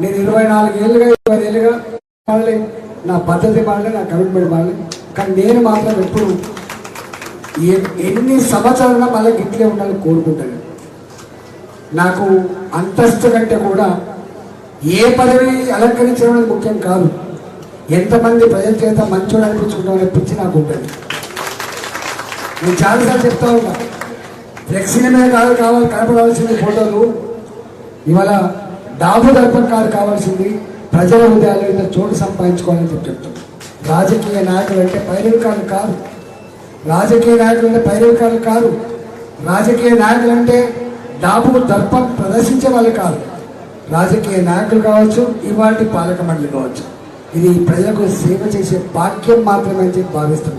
నాలుగేళ్ళుగా ఇరవై ఏళ్ళుగా వాళ్ళే నా పద్ధతి వాళ్ళే నా కమిట్మెంట్ వాళ్ళే కానీ నేను మాత్రం ఎప్పుడు ఎన్ని సంవత్సరాల మళ్ళీ గిట్లే ఉండాలని కోరుకుంటాను. నాకు అంతస్తు కంటే కూడా ఏ పదవి అలంకరించడం అనేది ముఖ్యం కాదు. ఎంతమంది ప్రజల చేత మంచోడు అనిపించుకుంటాం అనే పిచ్చి నాకు ఉంటుంది. నేను చాలాసార్లు చెప్తా ఉన్నా ఫ్లెక్సీల మీద కాదు కావాలి కనపడాల్సింది ఫోటోలు ఇవాళ డాబు దర్పం కాదు కావాల్సింది ప్రజల హృదయాల ఇంత చోటు సంపాదించుకోవాలని చెప్పి చెప్తాం. రాజకీయ నాయకులు అంటే పైరవికారులు కాదు రాజకీయ నాయకులు అంటే పైరవికారులు కాదు రాజకీయ నాయకులు అంటే డాబు దర్పం ప్రదర్శించే వాళ్ళు కాదు రాజకీయ నాయకులు కావచ్చు ఇవాటి పాలక మండలి కావచ్చు. ఇది ప్రజలకు సేవ చేసే భాగ్యం మాత్రమే అని చెప్పి భావిస్తున్నాం.